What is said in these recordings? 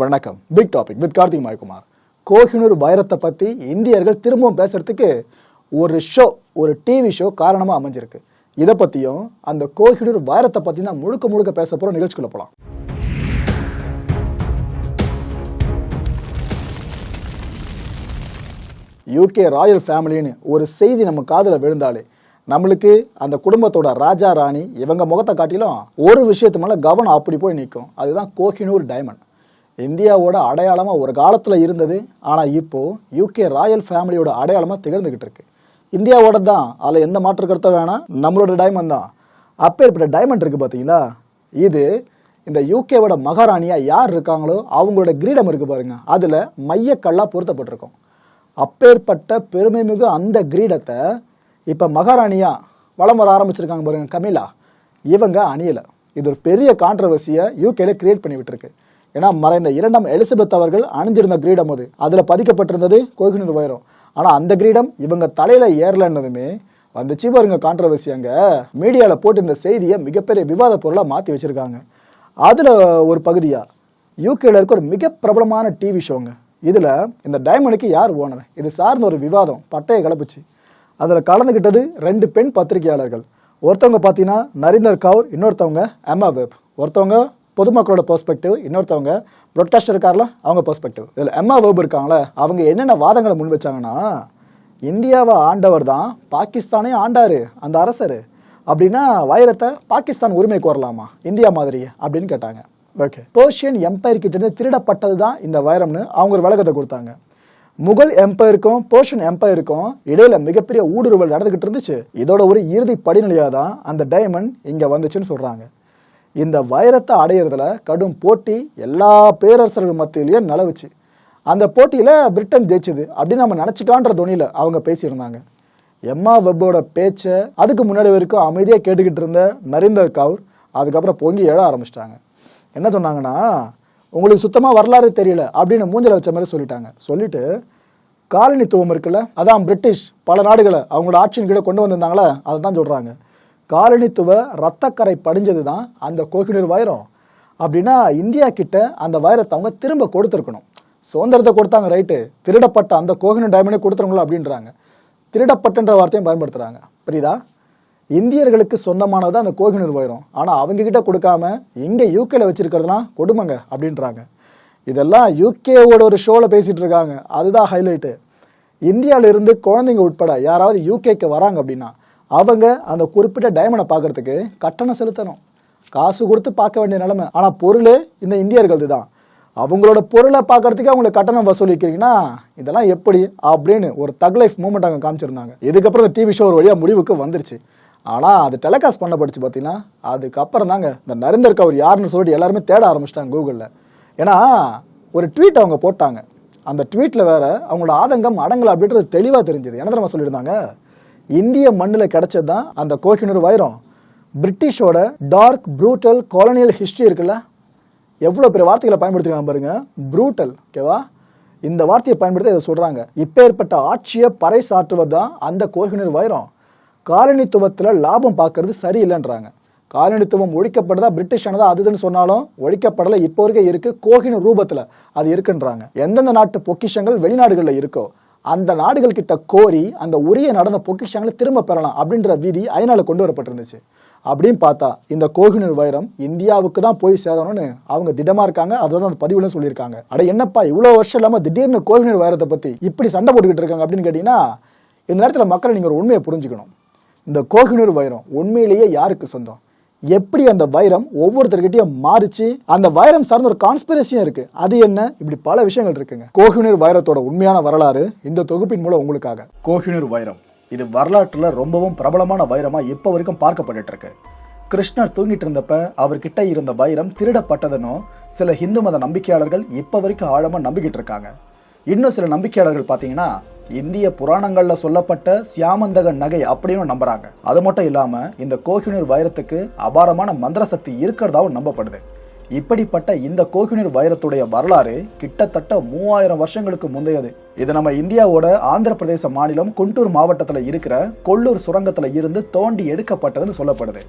வணக்கம். Big topic with Karthik Mayakumar Kohinoor வைரத்தை பற்றி இந்தியர்கள் திரும்பவும் பேசுறதுக்கு ஒரு ஷோ ஒரு டிவி ஷோ காரணமாக அமைஞ்சிருக்கு. இதை பற்றியும் அந்த கோஹினூர் வைரத்தை பற்றி தான் முழுக்க முழுக்க பேச போகிற நிகழ்ச்சிக்குள்ள போகலாம் யூகே ராயல் ஃபேமிலின்னு ஒரு செய்தி நம்ம காதில் விழுந்தாலே நம்மளுக்கு அந்த குடும்பத்தோட ராஜா ராணி இவங்க முகத்தை காட்டிலும் ஒரு விஷயத்து மேலே கவனம் அப்படி போய் நிற்கும் அதுதான் கோஹினூர் டைமண்ட் இந்தியாவோட அடையாளமாக ஒரு காலத்தில் இருந்தது ஆனால் இப்போது யூகே ராயல் ஃபேமிலியோட அடையாளமாக திகழ்ந்துக்கிட்டு இருக்கு. இந்தியாவோட தான் அதில் எந்த மாற்று கருத்தை வேணாம் நம்மளோட டைமண்ட் தான். அப்பேற்பட்ட டைமண்ட் இருக்குது பார்த்தீங்களா இது இந்த யூகேவோட மகாராணியாக யார் இருக்காங்களோ அவங்களோட கிரீடம் இருக்குது பாருங்கள் அதில் மையக்கல்லாக பொருத்தப்பட்டிருக்கும். அப்பேற்பட்ட பெருமைமிகு அந்த கிரீடத்தை இப்போ மகாராணியாக வலம் வர ஆரம்பிச்சிருக்காங்க பாருங்கள் கமிலா. இவங்க அணியலை. இது ஒரு பெரிய கான்ட்ரவர்சியை யூகேல கிரியேட் பண்ணி விட்டுருக்கு. ஏன்னா மறைந்த இரண்டாம் எலிசபெத் அவர்கள் அணிஞ்சிருந்த கிரீடம் அது. அதில் பதிக்கப்பட்டிருந்தது கோகினூர் வைரம். ஆனால் அந்த கிரீடம் இவங்க தலையில் ஏறலன்னதுமே வந்துச்சு பாருங்க கான்ட்ரவர்சி அங்கே. மீடியாவில் போட்டு இந்த செய்தியை மிகப்பெரிய விவாத பொருளாக மாற்றி வச்சுருக்காங்க. அதில் ஒரு பகுதியாக யூகேல இருக்க ஒரு மிக பிரபலமான டிவி ஷோங்க இதில் இந்த டைமண்டுக்கு யார் ஓனர் இது சார்ந்த ஒரு விவாதம் பட்டையை கிளப்புச்சு அதில் கலந்துக்கிட்டது ரெண்டு பெண் பத்திரிகையாளர்கள். ஒருத்தவங்க பார்த்தீங்கன்னா நரேந்தர் கவுர் இன்னொருத்தவங்க அம்மா வெப். ஒருத்தவங்க பொதுமக்களோட பெர்ஸ்பெக்டிவ் இன்னொருத்தவங்க ப்ரொட்காஸ்டர் இருக்கார்ல அவங்க பெர்ஸ்பெக்டிவ் இதில் எம்மா வெப் இருக்காங்களே அவங்க என்னென்ன வாதங்களை முன் வச்சாங்கன்னா இந்தியாவை ஆண்டவர் தான் பாகிஸ்தானே ஆண்டாரு அந்த அரசர். அப்படின்னா வைரத்தை பாகிஸ்தான் உரிமை கோரலாமா? இந்தியா மாதிரி அப்படின்னு கேட்டாங்க. ஓகே பர்ஷியன் எம்பையர் கிட்டேருந்து திருடப்பட்டது தான் இந்த வைரம்னு அவங்க ஒரு விளக்கத்தை கொடுத்தாங்க. முகல் எம்பையருக்கும் பர்ஷியன் எம்பையருக்கும் இடையில மிகப்பெரிய ஊடுருவல் நடந்துகிட்டு இருந்துச்சு. இதோட ஒரு இறுதி படிநிலையாக தான் அந்த டைமண்ட் இங்கே வந்துச்சுன்னு சொல்கிறாங்க இந்த வைரத்தை அடையிறதுல கடும் போட்டி எல்லா பேரரசர்கள் மத்தியிலையும் நிலவுச்சு. அந்த போட்டியில் பிரிட்டன் ஜெயிச்சது அப்படின்னு நம்ம நினச்சிக்கலான்ற துணியில் அவங்க பேசியிருந்தாங்க. எம்மா வெப்போட பேச்சை அதுக்கு முன்னாடி வரைக்கும் அமைதியாக கேட்டுக்கிட்டு இருந்த நரேந்தர் கவுர் அதுக்கப்புறம் பொங்கி எழ ஆரம்பிச்சிட்டாங்க. என்ன சொன்னாங்கன்னா உங்களுக்கு சுத்தமாக வரலாறு தெரியல அப்படின்னு மூஞ்சல் வச்ச மாதிரி சொல்லிட்டாங்க. சொல்லிட்டு காலனித்துவம் இருக்குல்ல அதான் பிரிட்டிஷ் பல நாடுகளை அவங்களோட ஆட்சியின் கீழே கொண்டு வந்திருந்தாங்களே? அதை தான் சொல்கிறாங்க காலனித்துவ ரத்தக்கரை படிஞ்சது தான் அந்த கோகினூர் வைரம். அப்படின்னா இந்தியா கிட்ட அந்த வைரத்தை அவங்க திரும்ப கொடுத்துருக்கணும். சுதந்திரத்தை கொடுத்தாங்க ரைட்டு திருடப்பட்ட அந்த கோகினூர் டைமண்டை கொடுத்துருங்களா அப்படின்றாங்க. திருடப்பட்டன்ற வார்த்தையும் பயன்படுத்துகிறாங்க புரியுதா? இந்தியர்களுக்கு சொந்தமானது அந்த கோகினூர் வைரம். ஆனால் அவங்க கிட்ட கொடுக்காம இங்கே யூகேல வச்சிருக்கிறதுலாம் கொடுமைங்க அப்படின்றாங்க. இதெல்லாம் யூகேவோட ஒரு ஷோவில் பேசிகிட்டு இருக்காங்க. அதுதான் ஹைலைட்டு இந்தியாவிலிருந்து குழந்தைங்க உட்பட யாராவது யூகேக்கு வராங்க அப்படின்னா அவங்க அந்த குறிப்பிட்ட டைமண்டை பார்க்கறதுக்கு கட்டணம் செலுத்தணும். காசு கொடுத்து பார்க்க வேண்டிய நிலைமை. ஆனால் பொருள் இந்த இந்தியர்களது தான். அவங்களோட பொருளை பார்க்கறதுக்கு அவங்களுக்கு கட்டணம் வசூலிக்கிறீங்கன்னா இதெல்லாம் எப்படி அப்படின்னு ஒரு தக் லைஃப் மூமெண்ட் அங்கே காமிச்சிருந்தாங்க. இதுக்கப்புறம் இந்த டிவி ஷோ ஒரு வழியாக முடிவுக்கு வந்துருச்சு. ஆனால் அது டெலிகாஸ்ட் படிச்சு பார்த்தீங்கன்னா அதுக்கப்புறம் தாங்க இந்த நரேந்தர் கவுர் யாருன்னு சொல்லிட்டு எல்லாருமே தேட ஆரம்பிச்சிட்டாங்க கூகுளில் ஏன்னா ஒரு ட்வீட் அவங்க போட்டாங்க. அந்த ட்வீட்டில் வேற அவங்களோட ஆதங்கம் அடங்கலை அப்படின்றது தெளிவாக தெரிஞ்சது. என்ன தெரியுமா சொல்லியிருந்தாங்க? இந்திய மண்ணில் கிடைச்சது தான் அந்த கோகினூர் வைரம். பிரிட்டிஷோட டார்க் ப்ரூட்டல் காலனியல் ஹிஸ்ட்ரி இருக்குல்ல? எவ்வளோ பெரிய வார்த்தைகளை பயன்படுத்திருக்காங்க பாருங்க. ப்ரூட்டல் ஓகேவா இந்த வார்த்தையை பயன்படுத்தி இதை சொல்கிறாங்க இப்பேற்பட்ட ஆட்சியை பறைசாற்றுவது தான் அந்த கோஹினூர் வைரம். காலனித்துவத்தில் லாபம் பார்க்கறது சரியில்லைன்றாங்க. காலனித்துவம் ஒழிக்கப்படுதா பிரிட்டிஷ் ஆனதா அதுன்னு சொன்னாலும் ஒழிக்கப்படலை இப்போ வரைக்கும் இருக்குது கோகினூர் ரூபத்தில். அது இருக்குன்றாங்க. எந்தெந்த நாட்டு பொக்கிஷங்கள் வெளிநாடுகளில் இருக்கோ அந்த நாடுகள் கிட்ட கோரி அந்த உரிய நடந்த பொக்கிஷங்களை திரும்ப பெறலாம் அப்படின்ற விதி ஐநால கொண்டு வரப்பட்டிருந்துச்சு. அப்படின்னு பார்த்தா இந்த கோஹினூர் வைரம் இந்தியாவுக்கு தான் போய் சேரணும்னு அவங்க திடமா இருக்காங்க. அதை தான் அந்த பதிவுல சொல்லியிருக்காங்க. அட என்னப்பா இவ்வளோ வருஷம் இல்லாமல் திடீர்னு கோகினூர் வைரத்தை பத்தி இப்படி சண்டை போட்டுக்கிட்டு இருக்காங்க அப்படின்னு கேட்டீங்கன்னா இந்த நேரத்தில் மக்களை நீங்கள் ஒரு உண்மையை புரிஞ்சுக்கணும். இந்த கோகினூர் வைரம் உண்மையிலேயே யாருக்கு சொந்தம்? எப்படி அந்த வைரம் ஒவ்வொருத்தர்கிட்டயும் மாறிச்சு அந்த வைரம் சார்ந்த ஒரு கான்ஸ்பிரசியும் இருக்கு. அது என்ன? இப்படி பல விஷயங்கள் இருக்குங்க. கோஹினூர் வைரத்தோட உண்மையான வரலாறு இந்த தொகுப்பின் மூலம் உங்களுக்காக. கோஹினூர் வைரம். இது வரலாற்றுல ரொம்பவும் பிரபலமான வைரமா இப்போ வரைக்கும் பார்க்கப்பட்டு இருக்கு கிருஷ்ணர் தூங்கிட்டு இருந்தப்ப அவர்கிட்ட இருந்த வைரம் திருடப்பட்டதுன்னு சில இந்து மத நம்பிக்கையாளர்கள் இப்போ வரைக்கும் ஆழமா நம்பிக்கிட்டு இருக்காங்க இன்னும் சில நம்பிக்கையாளர்கள் பார்த்தீங்கன்னா இந்திய புராணங்களில் சொல்லப்பட்ட சியாமந்தக நகை அப்படின்னு நம்புறாங்க. அது மட்டும் இல்லாமல் இந்த கோஹினூர் வைரத்துக்கு அபாரமான மந்திர சக்தி இருக்கிறதாவும் நம்பப்படுது. இப்படிப்பட்ட இந்த கோஹினூர் வைரத்துடைய வரலாறு கிட்டத்தட்ட மூவாயிரம் வருஷங்களுக்கு முந்தையது. இது நம்ம இந்தியாவோட ஆந்திர பிரதேச மாநிலம் குண்டூர் மாவட்டத்தில் இருக்கிற கொல்லூர் சுரங்கத்தில் இருந்து தோண்டி எடுக்கப்பட்டதுன்னு சொல்லப்படுது.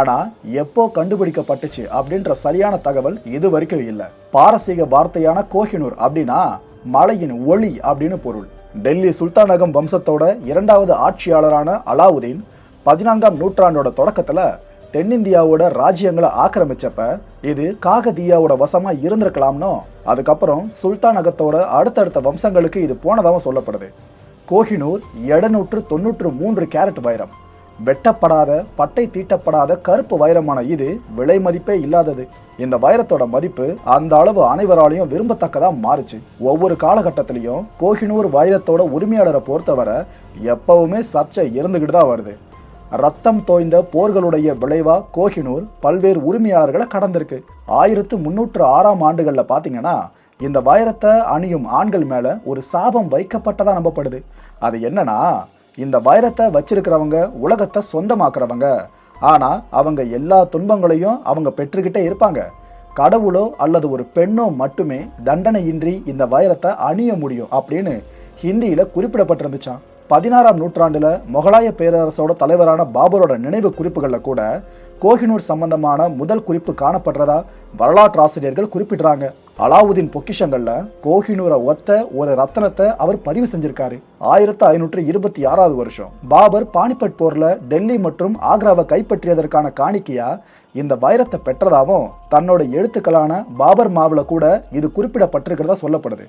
ஆனால் எப்போ கண்டுபிடிக்கப்பட்டுச்சு அப்படின்ற சரியான தகவல் இது வரைக்கும் இல்லை. பாரசீக வார்த்தையான கோஹினூர் அப்படின்னா மலையின் ஒளி அப்படின்னு பொருள். டெல்லி சுல்தானகம் வம்சத்தோட இரண்டாவது ஆட்சியாளரான அலாவுதீன் பதினான்காம் நூற்றாண்டோட தொடக்கத்தில் தென்னிந்தியாவோட ராஜ்யங்களை ஆக்கிரமிச்சப்ப இது காகதீயாவோட வசமா இருந்திருக்கலாம்னோ அதுக்கப்புறம் சுல்தானகத்தோட அடுத்தடுத்த வம்சங்களுக்கு இது போனதாகவும் சொல்லப்படுது. கோஹினூர் எழுநூற்று தொண்ணூற்று மூன்று கேரட் வைரம். வெட்டப்படாத பட்டை தீட்டப்படாத கருப்பு வைரமான இது விலை மதிப்பே இல்லாதது. இந்த வைரத்தோட மதிப்பு அந்த அளவு அனைவராலையும் விரும்பத்தக்கதா மாறுச்சு. ஒவ்வொரு காலகட்டத்திலையும் கோஹினூர் வைரத்தோட உரிமையாளரை பொறுத்தவரை எப்பவுமே சர்ச்சை இருந்துகிட்டு தான் வருது. ரத்தம் தோய்ந்த போர்களுடைய விளைவா கோஹினூர் பல்வேறு உரிமையாளர்களை கடந்திருக்கு. ஆயிரத்து முன்னூற்று ஆறாம் ஆண்டுகளில் பார்த்தீங்கன்னா இந்த வைரத்தை அணியும் ஆண்கள் மேலே ஒரு சாபம் வைக்கப்பட்டதாக நம்பப்படுது. அது என்னன்னா இந்த வைரத்தை வச்சிருக்கிறவங்க உலகத்தை சொந்தமாக்குறவங்க. ஆனால் அவங்க எல்லா துன்பங்களையும் அவங்க பெற்றுக்கிட்டே இருப்பாங்க. கடவுளோ அல்லது ஒரு பெண்ணோ மட்டுமே தண்டனையின்றி இந்த வைரத்தை அணிய முடியும் அப்படின்னு ஹிந்தியில் குறிப்பிடப்பட்டிருந்துச்சாம். பதினாறாம் நூற்றாண்டில் முகலாய பேரரசோட தலைவரான பாபரோட நினைவு குறிப்புகளில் கூட கோஹினூர் சம்பந்தமான முதல் குறிப்பு காணப்படுறதா வரலாற்று ஆசிரியர்கள் குறிப்பிடுறாங்க. அலாவுதீன் பொக்கிஷங்களில் கோஹினூரை ஒத்த ஒரு ரத்தனத்தை அவர் பதிவு செஞ்சிருக்காரு. ஆயிரத்து ஐநூற்று இருபத்தி ஆறாவது வருஷம். பாபர் பானிபட் போரில் டெல்லி மற்றும் ஆக்ராவை கைப்பற்றியதற்கான காணிக்கையா இந்த வைரத்தை பெற்றதாகவும் தன்னோட எழுத்துக்களான பாபர் மாவில் கூட இது குறிப்பிடப்பட்டிருக்கிறதா சொல்லப்படுது.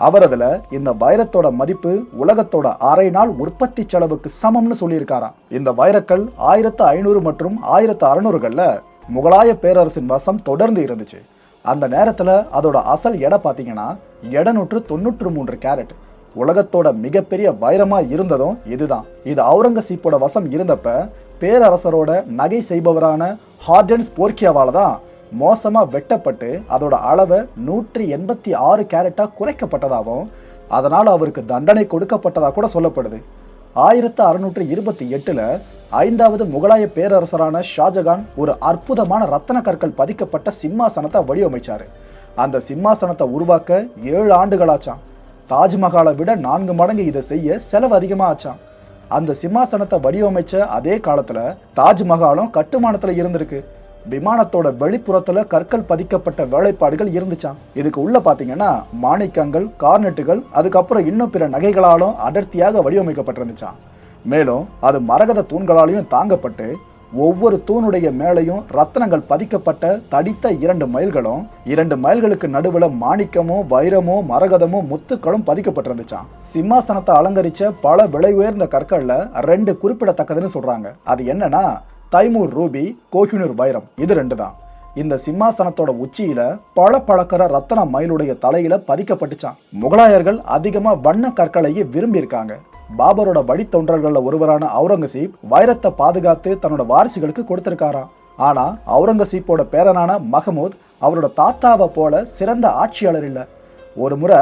அவர் அதில் இந்த வைரத்தோட மதிப்பு உலகத்தோட அரை நாள் உற்பத்தி செலவுக்கு சமம்னு சொல்லியிருக்காராம் இந்த வைரக்கல் ஆயிரத்து ஐநூறு மற்றும் ஆயிரத்து அறநூறுகளில் முகலாய பேரரசின் வசம் தொடர்ந்து இருந்துச்சு. அந்த நேரத்தில் அதோட அசல் எடை பார்த்தீங்கன்னா எடநூற்று தொண்ணூற்று மூன்று கேரட். உலகத்தோட மிகப்பெரிய வைரமாக இருந்ததும் இதுதான். இது அவுரங்கசீப்போட வசம் இருந்தப்ப பேரரசரோட நகை செய்பவரான ஹார்டன்ஸ் போர்க்கியாவால் தான் மோசமாக வெட்டப்பட்டு அதோட அளவை நூற்றி எண்பத்தி ஆறு கேரட்டாக குறைக்கப்பட்டதாகவும் அதனால் அவருக்கு தண்டனை கொடுக்கப்பட்டதாக கூட சொல்லப்படுது. ஆயிரத்து அறுநூற்று இருபத்தி எட்டில் ஐந்தாவது முகலாய பேரரசரான ஷாஜகான் ஒரு அற்புதமான ரத்தன கற்கள் பதிக்கப்பட்ட சிம்மாசனத்தை வடிவமைச்சார். அந்த சிம்மாசனத்தை உருவாக்க ஏழு ஆண்டுகளாச்சான் தாஜ்மஹாலை விட நான்கு மடங்கு இதை செய்ய செலவு அதிகமாக ஆச்சான் அந்த சிம்மாசனத்தை வடிவமைச்ச அதே காலத்தில் தாஜ்மஹாலும் கட்டுமானத்தில் இருந்திருக்கு. விமானத்தோட வெளிப்புறத்துல கற்கள் பதிக்கப்பட்ட வேலைப்பாடுகள் இருந்துச்சாம். இதுக்கு உள்ள பாத்தீங்கன்னா மாணிக்கங்கள் கார்னெட்டுகள் அதுக்கப்புறம் இன்னும் பிற நகைகளாலும் அடர்த்தியாக வடிவமைக்கப்பட்டிருந்துச்சாம். மேலும் அது மரகத தூண்களாலையும் தாங்கப்பட்டு ஒவ்வொரு தூணுடைய மேலையும் ரத்தனங்கள் பதிக்கப்பட்ட தடித்த இரண்டு மைல்களும் இரண்டு மைல்களுக்கு நடுவுல மாணிக்கமும் வைரமோ மரகதமும் முத்துக்களும் பதிக்கப்பட்டிருந்துச்சான் சிம்மாசனத்தை அலங்கரிச்ச பல விலை உயர்ந்த கற்கள்ல ரெண்டு குறிப்பிடத்தக்கதுன்னு சொல்றாங்க. அது என்னன்னா தைமூர் ரூபி கோஹினூர் வைரம். இது ரெண்டு தான் இந்த சிம்மாசனத்தோட உச்சியில பல பழக்கிற ரத்தன மயிலுடைய தலையில பதிக்கப்பட்டுச்சான் முகலாயர்கள் அதிகமா வண்ண கற்களையே விரும்பி இருக்காங்க பாபரோட வழித்தொன்றர்கள்ல ஒருவரான அவுரங்கசீப் வைரத்தை பாதுகாத்து தன்னோட வாரிசுகளுக்கு கொடுத்திருக்காராம். ஆனா அவுரங்கசீப்போட பேரனான மஹமூத் அவரோட தாத்தாவை போல சிறந்த ஆட்சியாளர் இல்ல. ஒரு முறை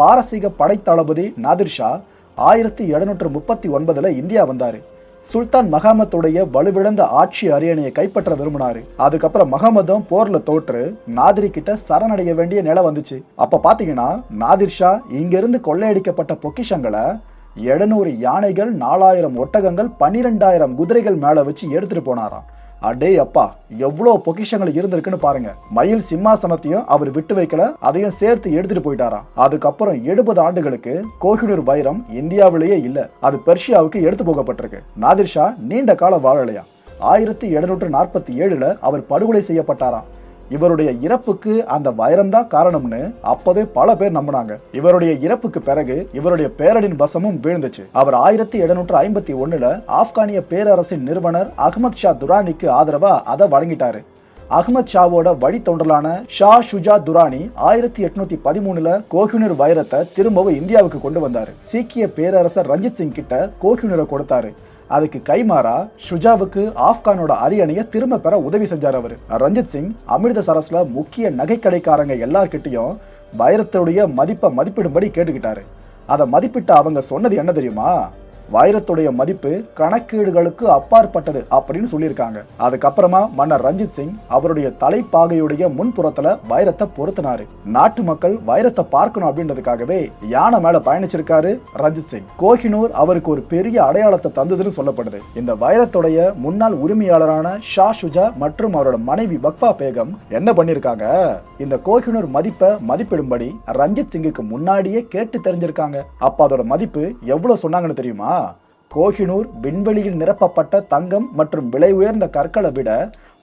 பாரசீக படைத்தளபதி நாதிர் ஷா ஆயிரத்தி எழுநூற்று முப்பத்தி ஒன்பதுல இந்தியா வந்தாரு. சுல்தான் மகாமத்துடைய வலுவிழந்த ஆட்சி அரியணையை கைப்பற்ற விரும்பினாரு. அதுக்கப்புறம் மகமதும் போர்ல தோற்று நாதிரி கிட்ட சரணடைய வேண்டிய நிலை வந்துச்சு. அப்ப பாத்தீங்கன்னா நாதிர் ஷா இங்கிருந்து கொள்ளையடிக்கப்பட்ட பொக்கிஷங்களை எழுநூறு யானைகள் நாலாயிரம் ஒட்டகங்கள் பன்னிரெண்டாயிரம் குதிரைகள் மேல வச்சு எடுத்துட்டு போனாராம். அடே அப்பா எவ்வளோ பொக்கிஷங்கள் இருந்திருக்குன்னு பாருங்க. மயில் சிம்மாசனத்தையும் அவர் விட்டு வைக்கல அதையும் சேர்த்து எடுத்துட்டு போயிட்டாராம் அதுக்கப்புறம் எழுபது ஆண்டுகளுக்கு கோஹினூர் வைரம் இந்தியாவிலேயே இல்ல அது பெர்ஷியாவுக்கு எடுத்து போகப்பட்டிருக்கு. நாதிர் ஷா நீண்ட கால வாழலையா? ஆயிரத்தி எழுநூற்று நாற்பத்தி ஏழுல அவர் படுகொலை செய்யப்பட்டாராம். இவருடைய இறப்புக்கு அந்த வைரம் தான் காரணம்னு அப்பவே பல பேர் நம்பினாங்க. இவருடைய இறப்புக்கு பிறகு இவருடைய பேரடின் வசமும் வீழ்ந்துச்சு. அவர் ஆயிரத்தி எழுநூற்று ஐம்பத்தி ஒன்னுல ஆப்கானிய பேரரசின் நிறுவனர் அகமது ஷா துரானிக்கு ஆதரவா அதை வழங்கிட்டாரு. அகமது ஷாவோட வழித்தொண்டலான ஷா ஷுஜா துரானி ஆயிரத்தி எட்நூத்தி பதிமூணுல கோஹினூர் வைரத்தை திரும்பவும் இந்தியாவுக்கு கொண்டு வந்தாரு. சீக்கிய பேரரசர் ரஞ்சித் சிங் கிட்ட கோஹினூரை கொடுத்தாரு. அதுக்கு கைமாறா ஷுஜாவுக்கு ஆப்கானோட அரியணையை திரும்ப பெற உதவி செஞ்சார் அவர். ரஞ்சித் சிங் அமிர்தசரஸ்ல முக்கிய நகைக்கடைக்காரங்க எல்லார்கிட்டையும் வைரத்துடைய மதிப்பை மதிப்பிடும்படி கேட்டுக்கிட்டாரு. அதை மதிப்பிட்ட அவங்க சொன்னது என்ன தெரியுமா? வைரத்துடைய மதிப்பு கணக்கீடுகளுக்கு அப்பாற்பட்டது அப்படின்னு சொல்லியிருக்காங்க. அதுக்கப்புறமா மன்னர் ரஞ்சித் சிங் அவருடைய தலைப்பாகையுடைய முன்புறத்துல வைரத்தை பொருத்தினாரு. நாட்டு மக்கள் வைரத்தை பார்க்கணும் அப்படின்றதுக்காகவே யானை மேல பயணிச்சிருக்காரு ரஞ்சித் சிங். கோஹினூர் அவருக்கு ஒரு பெரிய அடையாளத்தை தந்ததுன்னு சொல்லப்படுது. இந்த வைரத்துடைய முன்னாள் உரிமையாளரான ஷா ஷுஜா மற்றும் அவரோட மனைவி வக்ஃபா பேகம் என்ன பண்ணிருக்காங்க? இந்த கோஹினூர் மதிப்பை மதிப்பிடும்படி ரஞ்சித் சிங்குக்கு முன்னாடியே கேட்டு தெரிஞ்சிருக்காங்க. அப்ப அதோட மதிப்பு எவ்வளவு சொன்னாங்கன்னு தெரியுமா? கோஹினூர் விண்வெளியில் நிரப்பப்பட்ட தங்கம் மற்றும் விலை உயர்ந்த கற்களை விட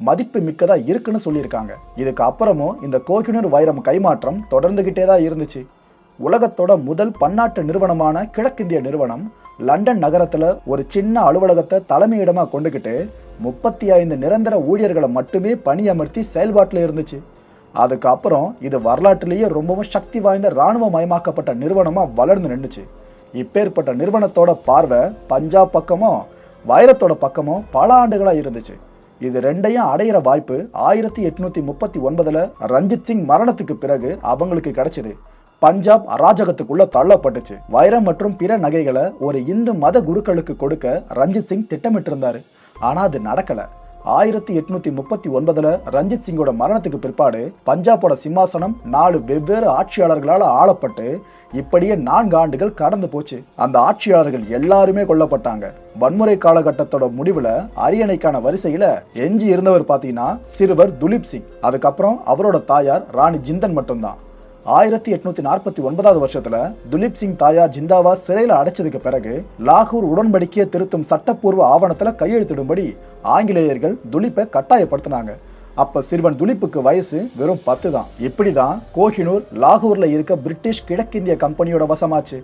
மதிப்பு மிக்கதா இருக்குன்னு சொல்லியிருக்காங்க. இதுக்கு அப்புறமும் இந்த கோஹினூர் வைரம் கைமாற்றம் தொடர்ந்துகிட்டே தான் இருந்துச்சு. உலகத்தோட முதல் பன்னாட்டு நிறுவனமான கிழக்கிந்திய நிறுவனம் லண்டன் நகரத்துல ஒரு சின்ன அலுவலகத்தை தலைமையிடமா கொண்டுகிட்டு முப்பத்தி ஐந்து நிரந்தர ஊழியர்களை மட்டுமே பணியமர்த்தி செயல்பாட்டில் இருந்துச்சு. அதுக்கப்புறம் இது வரலாற்றிலேயே ரொம்பவும் சக்தி வாய்ந்த இராணுவ மயமாக்கப்பட்ட வளர்ந்து நின்றுச்சு இப்பேற்பட்ட நிறுவனத்தோட பார்வை பஞ்சாப் பக்கமும் வைரத்தோட பக்கமும் பல ஆண்டுகளாக இருந்துச்சு. இது ரெண்டையும் அடையிற வாய்ப்பு ஆயிரத்தி எட்நூத்தி முப்பத்தி ஒன்பதுல ரஞ்சித் சிங் மரணத்துக்கு பிறகு அவங்களுக்கு கிடைச்சது. பஞ்சாப் அராஜகத்துக்குள்ள தள்ளப்பட்டுச்சு. வைரம் மற்றும் பிற நகைகளை ஒரு இந்து மத குருக்களுக்கு கொடுக்க ரஞ்சித் சிங் திட்டமிட்டிருந்தாரு. ஆனா அது நடக்கலை. ஆயிரத்தி எட்நூத்தி முப்பத்தி ஒன்பதுல ரஞ்சித் சிங்கோட மரணத்துக்கு பிற்பாடு பஞ்சாபோட சிம்மாசனம் நாலு வெவ்வேறு ஆட்சியாளர்களால் ஆளப்பட்டு இப்படியே நான்கு ஆண்டுகள் கடந்து போச்சு. அந்த ஆட்சியாளர்கள் எல்லாருமே கொல்லப்பட்டாங்க. வன்முறை காலகட்டத்தோட முடிவுல அரியணைக்கான வரிசையில எஞ்சி இருந்தவர் பாத்தீங்கன்னா சிறுவர் துலீப் சிங். அதுக்கப்புறம் அவரோட தாயார் ராணி ஜிந்தன் மட்டும்தான். ஆயிரத்தி எட்நூத்தி நாற்பத்தி ஒன்பதாவது வருஷத்துல துலீப் சிங் தாயார் ஜிந்தாவா சிறையில அடைச்சதுக்கு பிறகு லாகூர் உடன்படிக்கையை திருத்தும் சட்டப்பூர்வ ஆவணத்துல கையெழுத்திடும்படி ஆங்கிலேயர்கள் துலீப்பை கட்டாயப்படுத்தினாங்க. அப்ப சிறுவன் துலீப்புக்கு வயசு வெறும் பத்து தான் இப்படிதான் கோஹினூர் லாகூர்ல இருக்க பிரிட்டிஷ் கிழக்கிந்திய கம்பெனியோட வசமாச்சு.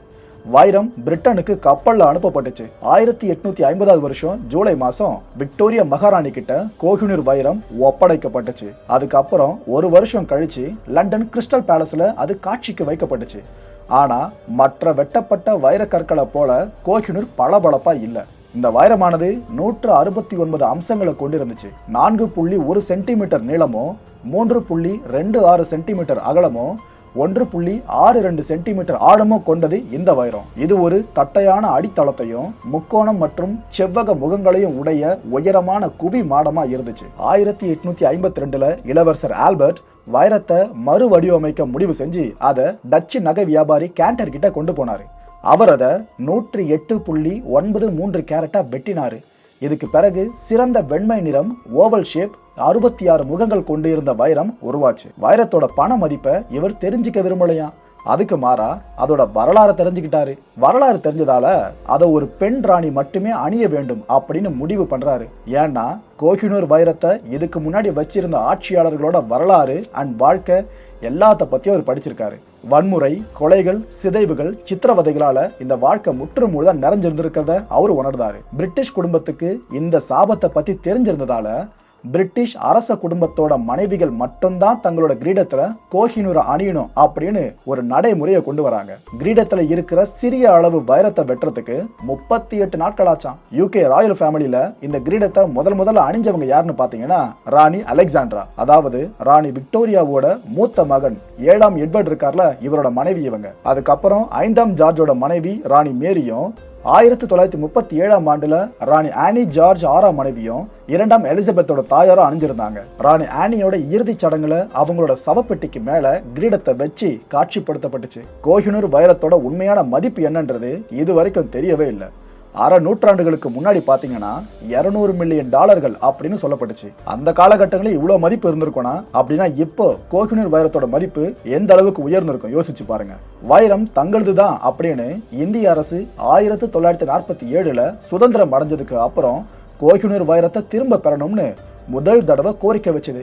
வைரம் பிரிட்டனுக்கு கப்பல்ல அனுப்பப்பட்டுச்சு. ஆயிரத்தி எட்நூத்தி ஐம்பதாவது வருஷம் ஜூலை மாசம் விக்டோரியா மகாராணி கிட்ட கோஹினூர் வைரம் ஒப்படைக்கப்பட்டுச்சு. அதுக்கப்புறம் ஒரு வருஷம் கழிச்சு லண்டன் கிறிஸ்டல் பேலஸ்ல அது காட்சிக்கு வைக்கப்பட்டுச்சு. ஆனா மற்ற வெட்டப்பட்ட வைர கற்களை போல கோஹினூர் பளபளப்பா இல்ல. இந்த வைரமானது நூற்று அறுபத்தி ஒன்பது அம்சங்களை கொண்டிருந்துச்சு. நான்கு புள்ளி ஒரு சென்டிமீட்டர் நீளமும் மூன்று புள்ளி ரெண்டு ஆறு சென்டிமீட்டர் அகலமும் ஒன்று புள்ளி ஆறு ரெண்டு சென்டிமீட்டர் ஆழமும் கொண்டது இந்த வைரம். இது ஒரு தட்டையான அடித்தளத்தையும் முக்கோணம் மற்றும் செவ்வக முகங்களையும் உடைய உயரமான குவி மாடமா இருந்துச்சு. ஆயிரத்தி எட்நூத்தி ஐம்பத்தி ரெண்டுல இளவரசர் ஆல்பர்ட் வைரத்தை மறு வடிவமைக்க முடிவு செஞ்சு அதை டச்சு நகை வியாபாரி கேண்டர் கிட்ட கொண்டு போனாரு. அவர் அதை நூற்றி எட்டு புள்ளி ஒன்பது மூன்று கேரட்டா வெட்டினாரு. இதுக்கு பிறகு சிறந்த வெண்மை நிறம் ஓவல் ஷேப் அறுபத்தி ஆறு முகங்கள் கொண்டு இருந்த வைரம் உருவாச்சு. வைரத்தோட பண மதிப்பை இவர் தெரிஞ்சுக்க விரும்பலையா? அதுக்கு மாறா அதோட வரலாறு தெரிஞ்சுக்கிட்டாரு. வரலாறு தெரிஞ்சதால அதை ஒரு பெண் ராணி மட்டுமே அணிய வேண்டும் அப்படின்னு முடிவு பண்றாரு. ஏன்னா கோஹினூர் வைரத்தை இதுக்கு முன்னாடி வச்சிருந்த ஆட்சியாளர்களோட வரலாறு அண்ட் வாழ்க்கை எல்லாத்த பத்தியும் அவர் படிச்சிருக்காரு. வன்முறை கொலைகள் சிதைவுகள் சித்திரவதைகளால இந்த வாழ்க்கை முற்று முழுதான் நிறைஞ்சிருந்திருக்கிறத அவர் உணர்ந்தாரு. பிரிட்டிஷ் குடும்பத்துக்கு இந்த சாபத்தை பத்தி தெரிஞ்சிருந்ததால பிரிட்டிஷ் அரச குடும்பத்தோட மனைவிகள் மட்டும்தான் தங்களோட கிரீடத்துல கோஹினூரை அணியணும் அப்படின்னு ஒரு நடைமுறையை கொண்டு வராங்க. கிரீடத்துல இருக்கிற சிறிய அளவு வைரத்தை வெட்டுறதுக்கு முப்பத்தி எட்டு நாட்கள் ஆச்சான் யூகே ராயல் ஃபேமிலியில இந்த கிரீடத்தை முதல் முதல்ல அணிஞ்சவங்க யாருன்னு பாத்தீங்கன்னா ராணி அலெக்சாண்ட்ரா. அதாவது ராணி விக்டோரியாவோட மூத்த மகன் ஏழாம் எட்வர்ட் இருக்கார்ல இவரோட மனைவி இவங்க. அதுக்கப்புறம் ஐந்தாம் ஜார்ஜோட மனைவி ராணி மேரியும் ஆயிரத்தி தொள்ளாயிரத்தி முப்பத்தி ஏழாம் ஆண்டுல ராணி ஆனி ஜார்ஜ் ஆறாம் மனைவியும் இரண்டாம் எலிசபெத்தோட தாயாரும் அணிஞ்சிருந்தாங்க. ராணி ஆனியோட இறுதிச் சடங்குல அவங்களோட சவப்பெட்டிக்கு மேல கிரீடத்தை வச்சு காட்சிப்படுத்தப்பட்டுச்சு. கோஹினூர் வைரத்தோட உண்மையான மதிப்பு என்னன்றது இது வரைக்கும் தெரியவே இல்லை. அரை நூற்றாண்டுகளுக்கு முன்னாடி பாத்தீங்கன்னா இருநூறு மில்லியன் டாலர்கள் அப்படின்னு சொல்லப்பட்டுச்சு. அந்த காலகட்டங்களில் இவ்வளவு மதிப்பு இருந்திருக்கும்னா அப்படின்னா இப்போ கோகினூர் வைரத்தோட மதிப்பு எந்த அளவுக்கு உயர்ந்திருக்கும்? யோசிச்சு பாருங்க. வைரம் தங்களது தான் அப்படின்னு இந்திய அரசு ஆயிரத்தி தொள்ளாயிரத்தி நாற்பத்தி ஏழுல சுதந்திரம் அடைஞ்சதுக்கு அப்புறம் கோகினூர் வைரத்தை திரும்ப பெறணும்னு முதல் தடவை கோரிக்கை வச்சது.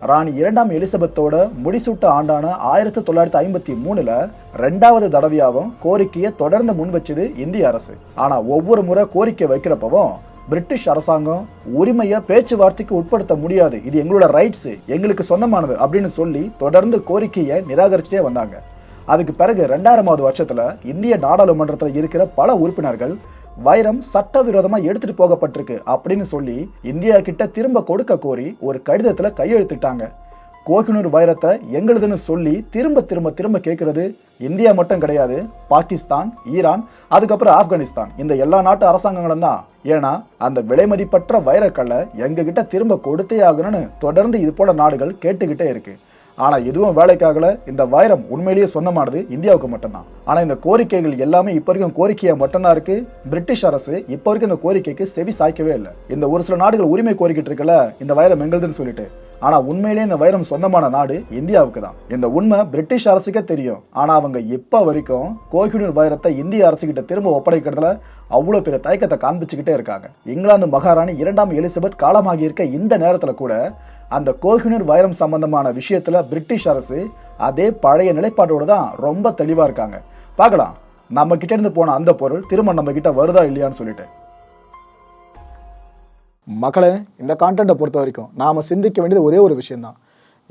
ராணி இரண்டாம் எலிசபெத்தோட முடிசூட்ட ஆண்டான ஆயிரத்தி தொள்ளாயிரத்தி ஐம்பத்தி மூணுல ரெண்டாவது தடவையாகவும் கோரிக்கையை தொடர்ந்து முன் வச்சது இந்திய அரசு. ஆனா ஒவ்வொரு முறை கோரிக்கை வைக்கிறப்பவும் பிரிட்டிஷ் அரசாங்கம் உரிமையை பேச்சுவார்த்தைக்கு உட்படுத்த முடியாது. இது எங்களோட ரைட்ஸ் எங்களுக்கு சொந்தமானது அப்படின்னு சொல்லி தொடர்ந்து கோரிக்கையை நிராகரிச்சுட்டே வந்தாங்க. அதுக்கு பிறகு ரெண்டாயிரமாவது வருஷத்துல இந்திய நாடாளுமன்றத்தில் இருக்கிற பல உறுப்பினர்கள் வைரம் சட்டவிரோதமா எடுத்துட்டு போகப்பட்டிருக்கு அப்படின்னு சொல்லி இந்தியா கிட்ட திரும்ப கொடுக்க கோரி ஒரு கடிதத்துல கையெழுத்திட்டாங்க. கோகினூர் வைரத்தை எங்களுதுன்னு சொல்லி திரும்ப திரும்ப திரும்ப கேட்கறது இந்தியா மட்டும் கிடையாது பாகிஸ்தான் ஈரான் அதுக்கப்புறம் ஆப்கானிஸ்தான். இந்த எல்லா நாட்டு அரசாங்கங்களும் தான். ஏன்னா அந்த விலைமதிப்பற்ற வைரக்கல்லை எங்ககிட்ட திரும்ப கொடுத்தே ஆகணும்னு தொடர்ந்து இது போல நாடுகள் கேட்டுக்கிட்டே இருக்குது ஆனா எதுவும் வேலைக்காகல இந்த வைரம் உண்மையிலேயே சொந்தமானது இந்தியாவுக்கு மட்டும்தான். ஆனா இந்த கோரிக்கைகள் எல்லாமே இப்ப வரைக்கும் கோரிக்கையா மட்டும்தான் இருக்கு. பிரிட்டிஷ் அரசு இப்ப வரைக்கும் இந்த கோரிக்கைக்கு செவி சாய்க்கவே இல்லை. இந்த ஒரு சில நாடுகள் உரிமை கோரிக்கிட்டு இருக்கல இந்த வைரம் எங்களுதுன்னு சொல்லிட்டு. ஆனா உண்மையிலேயே இந்த வைரம் சொந்தமான நாடு இந்தியாவுக்கு தான். இந்த உண்மை பிரிட்டிஷ் அரசுக்கே தெரியும். ஆனா அவங்க இப்ப வரைக்கும் கோகினூர் வைரத்தை இந்திய அரசுக்கிட்ட திரும்ப ஒப்படைக்கிறதுல அவ்வளவு பெரிய தயக்கத்தை காண்பிச்சுக்கிட்டே இருக்காங்க. இங்கிலாந்து மகாராணி இரண்டாம் எலிசபெத் காலமாகி இருக்க இந்த நேரத்துல கூட அந்த கோஹினூர் வைரம் சம்பந்தமான விஷயத்தில் பிரிட்டிஷ் அரசு அதே பழைய நிலைப்பாட்டோடு தான் ரொம்ப தெளிவாக இருக்காங்க. பார்க்கலாம். நம்ம கிட்ட இருந்து போன அந்த பொருள் திரும்ப நம்ம கிட்ட வருதா இல்லையான்னு சொல்லிட்டு. மக்களே இந்த கான்டென்ட்டை பொறுத்த வரைக்கும் நாம் சிந்திக்க வேண்டியது ஒரே ஒரு விஷயம்தான்.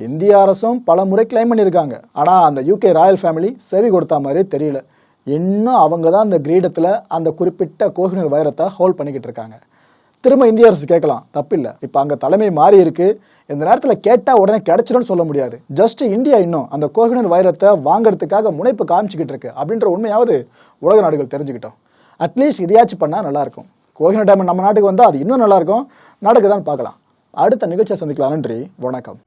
இந்திய அரசும் பல முறை கிளைம் பண்ணியிருக்காங்க. ஆனால் அந்த யூகே ராயல் ஃபேமிலி செவி கொடுத்த மாதிரி தெரியல. இன்னும் அவங்க தான் அந்த கிரீடத்தில் அந்த குறிப்பிட்ட கோகினூர் வைரத்தை ஹோல்ட் பண்ணிக்கிட்டு இருக்காங்க. திரும்ப இந்திய அரசு கேட்கலாம். தப்பில்லை. இப்போ அங்கே தலைமை மாறி இருக்கு. இந்த நேரத்தில் கேட்டால் உடனே கிடைச்சிடும்னு சொல்ல முடியாது. ஜஸ்ட் இந்தியா இன்னும் அந்த கோகினர் வைரத்தை வாங்குறதுக்காக முனைப்பு காமிச்சிக்கிட்டு இருக்கு. அப்படின்ற உண்மையாவது உலக நாடுகள் தெரிஞ்சுக்கிட்டோம். அட்லீஸ்ட் இதையாச்சும் பண்ணால் நல்லாயிருக்கும். கோகினர் டைமண்ட் நம்ம நாட்டுக்கு வந்தால் அது இன்னும் நல்லாயிருக்கும். நடக்குதான்னு பார்க்கலாம். அடுத்த நிகழ்ச்சியை சந்திக்கலாம். நன்றி. வணக்கம்.